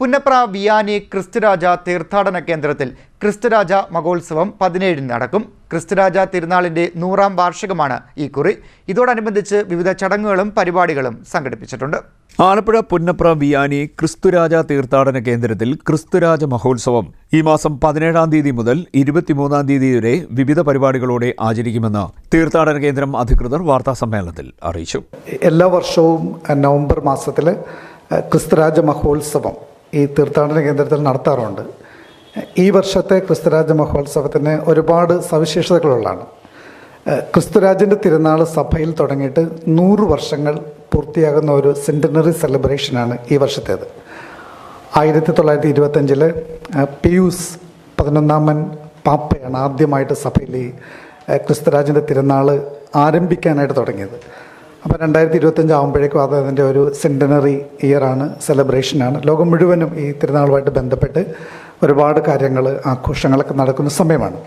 Punnapra Vianney ക്രിസ്തുരാജ തീർത്ഥാടന കേന്ദ്രത്തിൽ ക്രിസ്തുരാജ മഹോത്സവം പതിനേഴിന് നടക്കും. ക്രിസ്തുരാജ തിരുനാളിന്റെ നൂറാം വാർഷികമാണ് ഈ കുറി. ഇതോടനുബന്ധിച്ച് വിവിധ ചടങ്ങുകളും പരിപാടികളും സംഘടിപ്പിച്ചിട്ടുണ്ട്. ആലപ്പുഴ പുന്നപ്ര വിയാനി ക്രിസ്തുരാജ തീർത്ഥാടന കേന്ദ്രത്തിൽ ക്രിസ്തുരാജ മഹോത്സവം ഈ മാസം പതിനേഴാം തീയതി മുതൽ ഇരുപത്തിമൂന്നാം തീയതി വരെ വിവിധ പരിപാടികളോടെ ആചരിക്കുമെന്ന് തീർത്ഥാടന കേന്ദ്രം അധികൃതർ വാർത്താസമ്മേളനത്തിൽ അറിയിച്ചു. എല്ലാ വർഷവും നവംബർ മാസത്തിൽ ക്രിസ്തുരാജ മഹോത്സവം ഈ തീർത്ഥാടന കേന്ദ്രത്തിൽ നടത്താറുണ്ട്. ഈ വർഷത്തെ ക്രിസ്തുരാജ മഹോത്സവത്തിന് ഒരുപാട് സവിശേഷതകളുള്ളതാണ്. ക്രിസ്തുരാജന്റെ തിരുനാൾ സഭയിൽ തുടങ്ങിയിട്ട് നൂറ് വർഷങ്ങൾ പൂർത്തിയാകുന്ന ഒരു സെന്റിനറി സെലിബ്രേഷനാണ് ഈ വർഷത്തേത്. ആയിരത്തി തൊള്ളായിരത്തി ഇരുപത്തഞ്ചിൽ പിയൂസ് പതിനൊന്നാമൻ പാപ്പയാണ് ആദ്യമായിട്ട് സഭയിൽ ഈ ക്രിസ്തുരാജന്റെ തിരുനാൾ ആരംഭിക്കാനായിട്ട് തുടങ്ങിയത്. അപ്പോൾ രണ്ടായിരത്തി ഇരുപത്തഞ്ച് ആകുമ്പോഴേക്കും അത് അതിന്റെ ഒരു സെന്റനറി ഇയറാണ് സെലിബ്രേഷനാണ് ലോകം മുഴുവനും ഈ തിരുനാളുമായിട്ട് ബന്ധപ്പെട്ട് ഒരുപാട് കാര്യങ്ങൾ ആഘോഷങ്ങളൊക്കെ നടക്കുന്ന സമയമാണ്.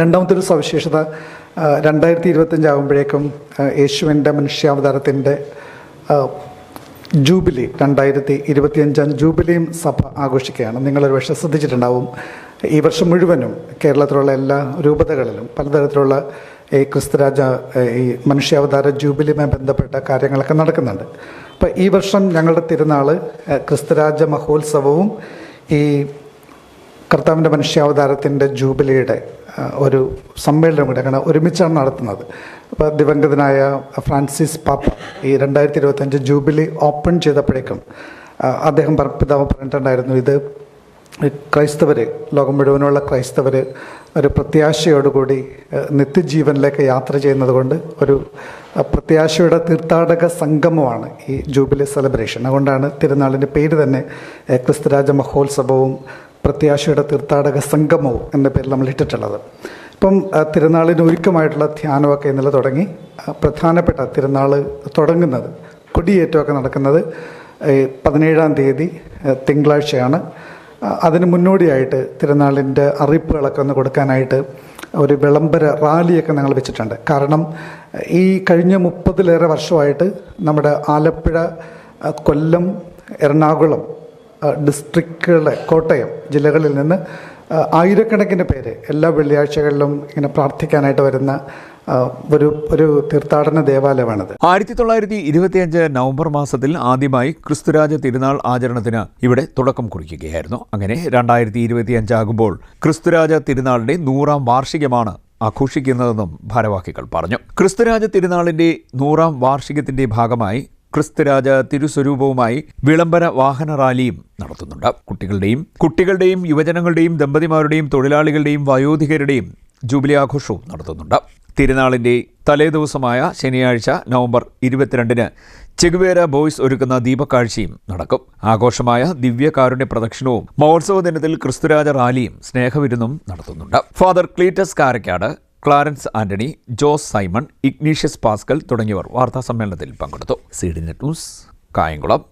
രണ്ടാമത്തെ ഒരു സവിശേഷത രണ്ടായിരത്തി ഇരുപത്തഞ്ച് ആകുമ്പോഴേക്കും യേശുവിന്റെ മനുഷ്യാവതാരത്തിന്റെ ജൂബിലി രണ്ടായിരത്തി ഇരുപത്തിയഞ്ചാം ജൂബിലിയും സഭ ആഘോഷിക്കുകയാണ്. നിങ്ങളൊരു പക്ഷേ ശ്രദ്ധിച്ചിട്ടുണ്ടാവും ഈ വർഷം മുഴുവനും കേരളത്തിലുള്ള എല്ലാ രൂപതകളിലും പലതരത്തിലുള്ള ഈ ക്രിസ്തുരാജ ഈ മനുഷ്യാവതാര ജൂബിലിയുമായി ബന്ധപ്പെട്ട കാര്യങ്ങളൊക്കെ നടക്കുന്നുണ്ട്. അപ്പോൾ ഈ വർഷം ഞങ്ങളുടെ തിരുനാൾ ക്രിസ്തുരാജ മഹോത്സവവും ഈ കർത്താവിന്റെ മനുഷ്യാവതാരത്തിന്റെ ജൂബിലിയുടെ ഒരു സമ്മേളനം കൂടെ അങ്ങനെ ഒരുമിച്ചാണ് നടത്തുന്നത്. അപ്പോൾ ദിവംഗതനായ ഫ്രാൻസിസ് പാപ്പ ഈ രണ്ടായിരത്തി ഇരുപത്തഞ്ച് ജൂബിലി ഓപ്പൺ ചെയ്തപ്പോഴേക്കും അദ്ദേഹം പിതാവ് പറഞ്ഞിട്ടുണ്ടായിരുന്നു ഇത് ക്രൈസ്തവർ ലോകം മുഴുവനുള്ള ക്രൈസ്തവർ ഒരു പ്രത്യാശയോടുകൂടി നിത്യജീവനിലേക്ക് യാത്ര ചെയ്യുന്നത് കൊണ്ട് ഒരു പ്രത്യാശയുടെ തീർത്ഥാടക സംഗമമാണ് ഈ ജൂബിലി സെലിബ്രേഷൻ. അതുകൊണ്ടാണ് തിരുനാളിന്റെ പേര് തന്നെ ക്രിസ്തുരാജ മഹോത്സവവും പ്രത്യാശയുടെ തീർത്ഥാടക സംഗമവും എന്ന പേരിൽ നമ്മൾ ഇട്ടിട്ടുള്ളത്. ഇപ്പം തിരുനാളിന് ഒരുക്കമായിട്ടുള്ള ധ്യാനമൊക്കെ ഇന്നലെ തുടങ്ങി. പ്രധാനപ്പെട്ട തിരുനാൾ തുടങ്ങുന്നത് കൊടിയേറ്റമൊക്കെ നടക്കുന്നത് പതിനേഴാം തീയതി തിങ്കളാഴ്ചയാണ്. അതിന് മുന്നോടിയായിട്ട് തിരുനാളിന്റെ അറിയിപ്പുകളൊക്കെ ഒന്ന് കൊടുക്കാനായിട്ട് ഒരു വിളംബര റാലിയൊക്കെ ഞങ്ങൾ വെച്ചിട്ടുണ്ട്. കാരണം ഈ കഴിഞ്ഞ മുപ്പതിലേറെ വർഷമായിട്ട് നമ്മുടെ ആലപ്പുഴ കൊല്ലം എറണാകുളം ഡിസ്ട്രിക്റ്റുകളെ കോട്ടയം ജില്ലകളിൽ നിന്ന് ആയിരക്കണക്കിന് പേര് എല്ലാ വെള്ളിയാഴ്ചകളിലും ഇങ്ങനെ പ്രാർത്ഥിക്കാനായിട്ട് വരുന്ന ഒരു ഒരു തീർത്ഥാടന ദേവാലയമാണത്. ആയിരത്തി തൊള്ളായിരത്തി ഇരുപത്തിയഞ്ച് നവംബർ മാസത്തിൽ ആദ്യമായി ക്രിസ്തുരാജ തിരുനാൾ ആചരണത്തിന് ഇവിടെ തുടക്കം കുറിക്കുകയായിരുന്നു. അങ്ങനെ രണ്ടായിരത്തി ഇരുപത്തിയഞ്ചാകുമ്പോൾ ക്രിസ്തുരാജ തിരുനാളിന്റെ നൂറാം വാർഷികമാണ് ആഘോഷിക്കുന്നതെന്നും ഭാരവാഹികൾ പറഞ്ഞു. ക്രിസ്തുരാജ തിരുനാളിന്റെ നൂറാം വാർഷികത്തിന്റെ ഭാഗമായി ക്രിസ്തുരാജ തിരുസ്വരൂപവുമായി വിളംബര വാഹന റാലിയും നടത്തുന്നുണ്ട്. കുട്ടികളുടെയും കുട്ടികളുടെയും യുവജനങ്ങളുടെയും ദമ്പതിമാരുടെയും തൊഴിലാളികളുടെയും വയോധികരുടെയും ജൂബിലി ആഘോഷവും നടത്തുന്നുണ്ട്. തിരുനാളിന്റെ തലേദിവസമായ ശനിയാഴ്ച നവംബർ ഇരുപത്തിരണ്ടിന് ചെഗുവേര ബോയ്സ് ഒരുക്കുന്ന ദീപക്കാഴ്ചയും നടക്കും. ആഘോഷമായ ദിവ്യകാരുണ്യ പ്രദക്ഷിണവും മഹോത്സവ ദിനത്തിൽ ക്രിസ്തുരാജ റാലിയും സ്നേഹവിരുന്നും നടത്തുന്നുണ്ട്. Father Cletus Karakkad Clarence Antony Jose Simon Ignatius Pascal തുടങ്ങിയവർ വാർത്താ സമ്മേളനത്തിൽ പങ്കെടുത്തു. CD net news Kayamkulam.